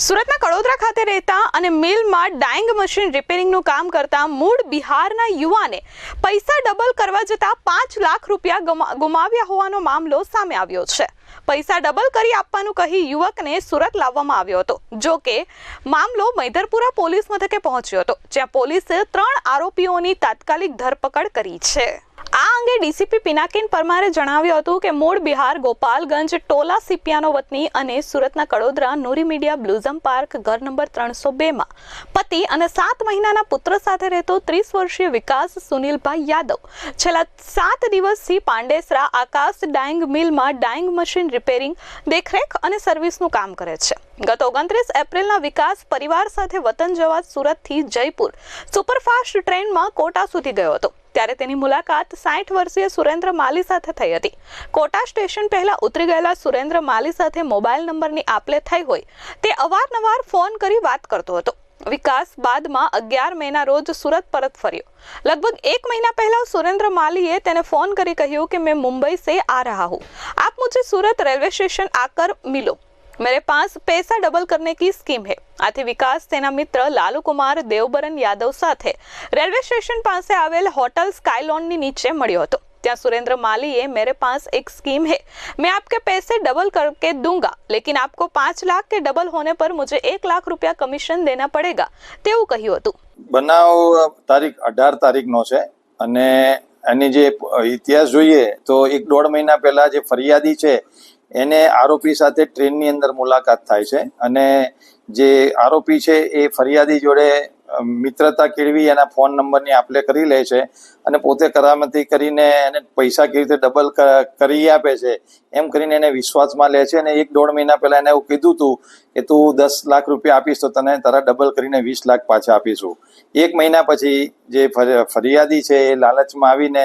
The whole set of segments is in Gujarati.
સુરતના કડોદરા ખાતે રહેતા અને મિલમાં ડાઈંગ મશીન રિપેરિંગનું કામ કરતા મૂળ બિહારના યુવાને પૈસા ડબલ કરવા જતાં પાંચ લાખ રૂપિયા ગુમા- ગુમાવ્યા હોવાનો મામલો સામે આવ્યો છે. પૈસા ડબલ કરી આપવાનું કહી યુવકને સુરત લાવવામાં આવ્યો હતો. જો કે, મામલો મૈધરપુરા પોલીસ મથકે પહોંચ્યો હતો, જ્યાં પોલીસે ત્રણ આરોપીઓની તાત્કાલિક ધરપકડ કરી છે. આ અંગે ડીસીપી પિનાકિન પરમારે જણાવ્યું હતું કે મૂળ બિહાર, ગોપાલગંજ, ટોલા, સિપિયાનો વતની અને સુરતના Kadodara, Noori media, blossom park ઘર નંબર ત્રણસો બેમાં પતિ અને સાત મહિનાના પુત્ર સાથે રહેતો ત્રીસ વર્ષીય વિકાસ સુનિલભાઈ યાદવ. છેલ્લા સાત દિવસથી પાંડેસરા આકાશ ડાઇંગ મિલમાં ડાઇંગ મશીન રિપેરિંગ, દેખરેખ અને સર્વિસનું કામ કરે છે. ગત ઓગણત્રીસ એપ્રિલના વિકાસ પરિવાર સાથે વતન જવા સુરતથી જયપુર. સુપરફાસ્ટ ટ્રેનમાં કોટા સુધી ગયો હતો. ત્યારે તેની મુલાકાત સાઠ વર્ષીય સુરેન્દ્ર માલી સાથે થઈ હતી. કોટા સ્ટેશન પહેલા ઉતરી ગયેલા સુરેન્દ્ર માલી સાથે મોબાઈલ નંબરની આપલે થઈ હોય તે અવારનવાર ફોન કરી વાત કરતો હતો. વિકાસ બાદમાં અગિયાર મહિના રોજ સુરત પરત ફર્યો. લગભગ એક મહિના પહેલા સુરેન્દ્ર માલીએ તેને ફોન કરી કહ્યું કે, મેં મુંબઈ સે આ રહા હું. આપ મુજબ સુરત રેલવે સ્ટેશન આકર મિલો. मेरे पास पैसा डबल करने की स्कीम है આથી વિકાસ તેના મિત્ર લાલુ કુમાર દેવબરન યાદવ સાથે રેલવે સ્ટેશન પાસે આવેલ હોટલ સ્કાયલોનની નીચે મળ્યો હતો ત્યાં સુરેન્દ્ર માલીએ मेरे पास एक स्कीम है मैं आपके पैसे डबल करके दूंगा लेकिन आपको पाँच लाख के डबल होने पर मुझे एक लाख रुपया कमीशन देना पड़ेगा તેવું કહ્યું હતું બનાવ તારીખ અઢાર તારીખનો છે અને એની જે ઇતિહાસ જોઈએ તો એક દોઢ મહિના પહેલા જે ફરિયાદી છે એને આરોપી સાથે ટ્રેનની અંદર મુલાકાત થાય છે અને જે આરોપી છે એ ફરિયાદી જોડે મિત્રતા કેળવી એના ફોન નંબરની આપલે કરી લે છે અને પોતે કરામતી કરીને એને પૈસા કેવી રીતે ડબલ કરી આપે છે એમ કરીને એને વિશ્વાસમાં લે છે અને એક દોઢ મહિના પહેલા એને એવું કીધું હતું કે તું દસ લાખ રૂપિયા આપીશ તો તને તારા ડબલ કરીને વીસ લાખ પાછા આપીશું. એક મહિના પછી જે ફર- ફરિયાદી છે એ લાલચમાં આવીને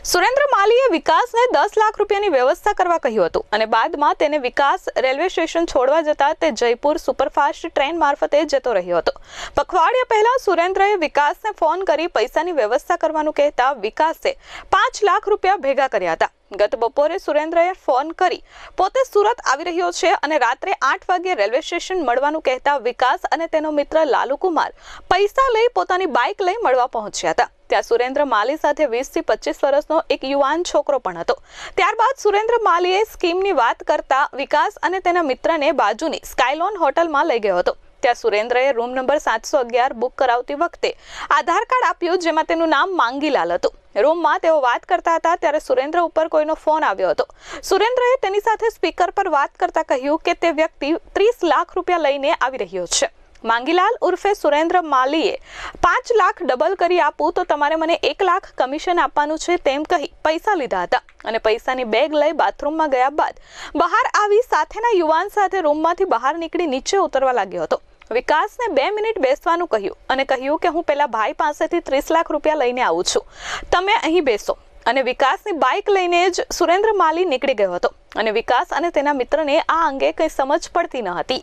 સુરેન્દ્ર માલીએ વિકાસને દસ લાખ રૂપિયાની વ્યવસ્થા કરવા કહ્યું હતું અને બાદમાં તેને વિકાસ રેલવે સ્ટેશન છોડવા જતા તે જયપુર સુપરફાસ્ટ ટ્રેન મારફતે જતો રહ્યો હતો. પખવાડિયા પહેલા સુરેન્દ્રએ વિકાસને ફોન કરી પૈસાની વ્યવસ્થા કરવાનું કહેતા વિકાસે પાંચ લાખ રૂપિયા ભેગા કર્યા હતા. ગત બપોરે સુરેન્દ્રએ ફોન કરી પોતે સુરત આવી રહ્યો છે અને રાત્રે આઠ વાગે રેલવે સ્ટેશન મળવાનું કહેતા વિકાસ અને તેનો મિત્ર લાલુકુમાર પૈસા લઈ પોતાની બાઇક લઈ મળવા પહોંચ્યા હતા. ત્યાં સુરેન્દ્ર માલી સાથે વીસથી પચીસ વર્ષનો એક યુવાન છોકરો પણ હતો. ત્યારબાદ સુરેન્દ્ર માલીએ સ્કીમની વાત કરતા વિકાસ અને તેના મિત્રને બાજુની સ્કાયલોન હોટલમાં લઈ ગયો હતો. ત્યાં સુરેન્દ્રએ રૂમ નંબર સાતસો અગિયાર બુક કરાવતી વખતે આધાર કાર્ડ આપ્યું જેમાં તેનું નામ માંગીલાલ હતું. રૂમમાં તેઓ વાત કરતા હતા ત્યારે સુરેન્દ્ર ઉપર કોઈનો ફોન આવ્યો હતો. સુરેન્દ્રએ તેની સાથે સ્પીકર પર વાત કરતા કહ્યું કે તે વ્યક્તિ ત્રીસ લાખ રૂપિયા લઈને આવી રહ્યો છે. માંગીલાલ ઉર્ફે સુરેન્દ્ર માલીએ પાંચ લાખ ડબલ કરી આપું તો તમારે મને એક લાખ કમિશન આપવાનું છે તેમ કહી પૈસા લીધા હતા. અને પૈસાની બેગ લઈ બાથરૂમમાં ગયા બાદ બહાર આવી સાથેના યુવાન સાથે રૂમમાંથી બહાર નીકળી નીચે ઉતરવા લાગ્યો હતો. વિકાસને બે મિનિટ બેસવાનું કહ્યું અને કહ્યું કે હું પેલા ભાઈ પાસેથી ત્રીસ લાખ રૂપિયા લઈને આવું છું. તમે અહીં બેસો. અને વિકાસની બાઇક લઈને જ સુરેન્દ્ર માલી નીકળી ગયો હતો. અને વિકાસ અને તેના મિત્રને આ અંગે કંઈ સમજ પડતી ન હતી.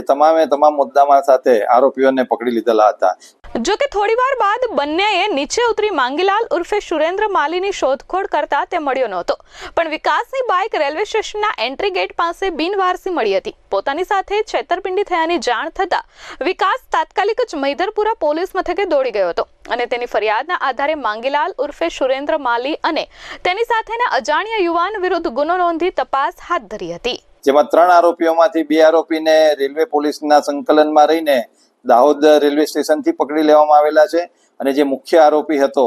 એ તમામે તમામ મુદ્દામાં સાથે આરોપીઓને પકડી લીધેલા હતા. જો કે થોડીવાર બાદ બંનેએ નીચે ઉતરી માંગીલાલ ઉર્ફે સુરેન્દ્ર માલીની શોધખોળ કરતા તે મળ્યો નહોતો. પણ વિકાસની બાઇક રેલવે સ્ટેશનના એન્ટ્રી ગેટ પાસે બિનવારસી મળી હતી. પોતાની સાથે છેતરપિંડી થયાની જાણ થતા વિકાસ તાત્કાલિક જ મૈદરપુરા પોલીસ મથકે દોડી ગયો હતો અને તેની ફરિયાદના આધારે માંગીલાલ ઉર્ફે સુરેન્દ્ર માલી અને તેની સાથેના અજાણ્યા યુવાન વિરુદ્ધ ગુનો નોંધી તપાસ હાથ ધરી હતી. જેમાં ત્રણ આરોપીઓમાંથી બે આરોપીને રેલવે પોલીસના સંકલનમાં રહીને દાહોદ રેલવે સ્ટેશનથી પકડી લેવામાં આવેલા છે અને જે મુખ્ય આરોપી હતો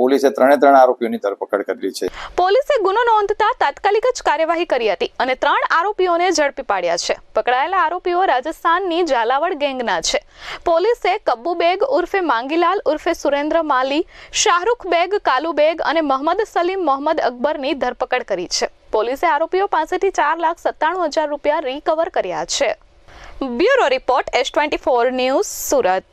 પોલીસે ત્રણે ત્રણ આરોપીઓની ધરપકડ કરી છે. પોલીસે ગુનો નોંધતા તાત્કાલિક જ કાર્યવાહી કરી હતી અને ત્રણ આરોપીઓને ઝડપી પાડ્યા છે. પકડાયેલા આરોપીઓ રાજસ્થાનની ઝાલાવાડ ગેંગના છે. પોલીસે કબ્બુ બેગ ઉર્ફે માંગીલાલ ઉર્ફે સુરેન્દ્ર માલી, શાહરૂખ બેગ, કાલુ બેગ અને મોહમ્મદ સલીમ મોહમ્મદ અકબરની ધરપકડ કરી છે. પોલીસે આરોપીઓ પાસેથી ચાર લાખ સત્તાણું હજાર રૂપિયા રિકવર કર્યા છે. Bureau report S twenty four news Surat.